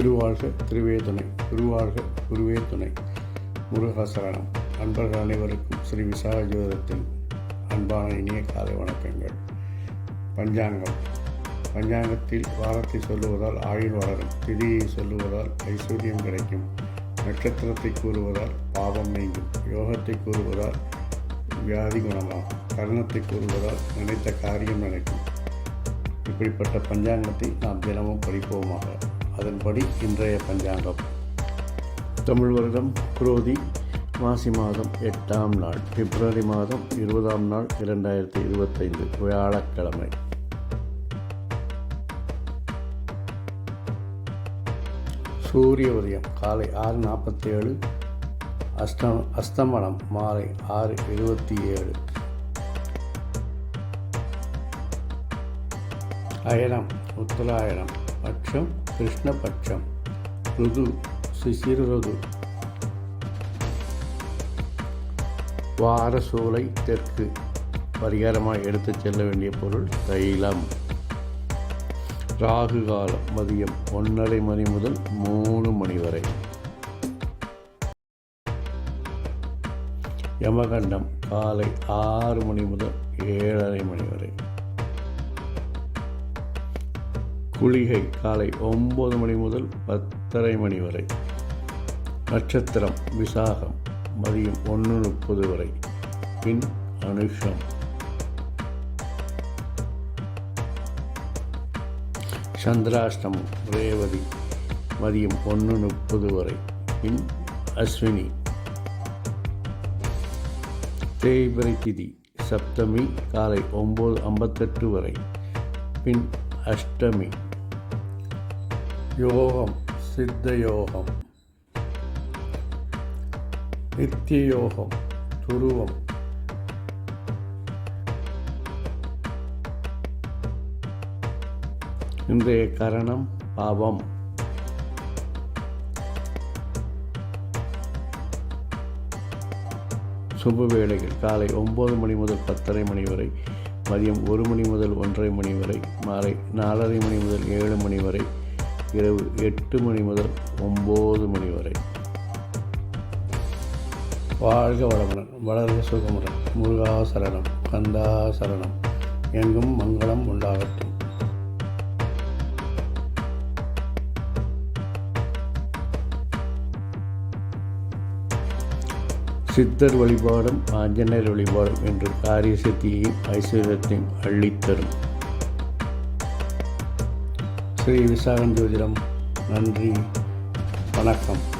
திருவாழ்க திருவே துணை குருவே துணை. முருகாசரணம் அன்பர்கள் அனைவருக்கும் ஸ்ரீ விசாக ஜோதிடத்தின் அன்பான இனிய காலை வணக்கங்கள். பஞ்சாங்கம். பஞ்சாங்கத்தில் வாரத்தை சொல்லுவதால் ஆயுள் வளரும். திதியை சொல்லுவதால் ஐஸ்வர்யம் கிடைக்கும். நட்சத்திரத்தை கூறுவதால் பாவம் நீங்கும். யோகத்தை கூறுவதால் வியாதி குணமாகும். கர்ணத்தை கூறுவதால் நினைத்த காரியம் நினைக்கும் இப்படிப்பட்ட பஞ்சாங்கத்தை நாம் தினமும் படிப்போமாக அதன்படி இன்றைய பஞ்சாங்கம். தமிழ் வருடம் குரோதி மாசி மாதம் எட்டாம் நாள் பிப்ரவரி மாதம் இருபதாம் நாள் இரண்டாயிரத்தி இருபத்தைந்து வியாழக்கிழமை. சூரிய உதயம் காலை ஆறு நாற்பத்தி ஏழு அஸ்தம் அஸ்தமனம் மாலை ஆறு இருபத்தி ஏழு அயனம் உத்தராயணம் பட்சம் கிருஷ்ணபட்சம். ருது சிசிர ருது வாரசூலை தெற்கு. பரிகாரமாக எடுத்துச் செல்ல வேண்டிய பொருள் தைலம். ராகு காலம் மதியம் ஒன்றரை மணி முதல் மூணு மணி வரை. யமகண்டம் காலை ஆறு மணி முதல் ஏழரை மணி வரை. குளிகை காலை ஒம்பது மணி முதல் பத்தரை மணி வரை. நட்சத்திரம் விசாகம் மதியம் ஒன்று முப்பது வரை. பின் அனுஷம். சந்திராஷ்டமம் ரேவதி மதியம் ஒன்று முப்பது வரை. பின் அஸ்வினி. தேய்பிரை திதி சப்தமி காலை ஒம்பது ஐம்பத்தெட்டு வரை. பின் அஷ்டமி. யோகம் சித்த யோகம் நித்திய யோகம் துருவம் இன்றைய கரணம் பாவம் சுப வேளைகள் காலை ஒம்பது மணி முதல் பத்தரை மணி வரை மதியம் ஒரு மணி முதல் ஒன்றரை மணி வரை மாலை நாலரை மணி முதல் ஏழு மணி வரை இரவு எட்டு மணி முதல் ஒம்பது மணி வரை. வாழ்க வளமுடன். வளர்க சுகமுடன். முருகா சரணம். கந்தா சரணம். எங்கும் மங்களம் உண்டாகட்டும். சித்தர் வழிபாடும் ஆஞ்சநேயர் வழிபாடும் என்று காரிய சக்தியையும் ஐஸ்வர்யத்தையும் அள்ளித்தரும். ஸ்ரீ விசாகன் ஜோதிடம். நன்றி. வணக்கம்.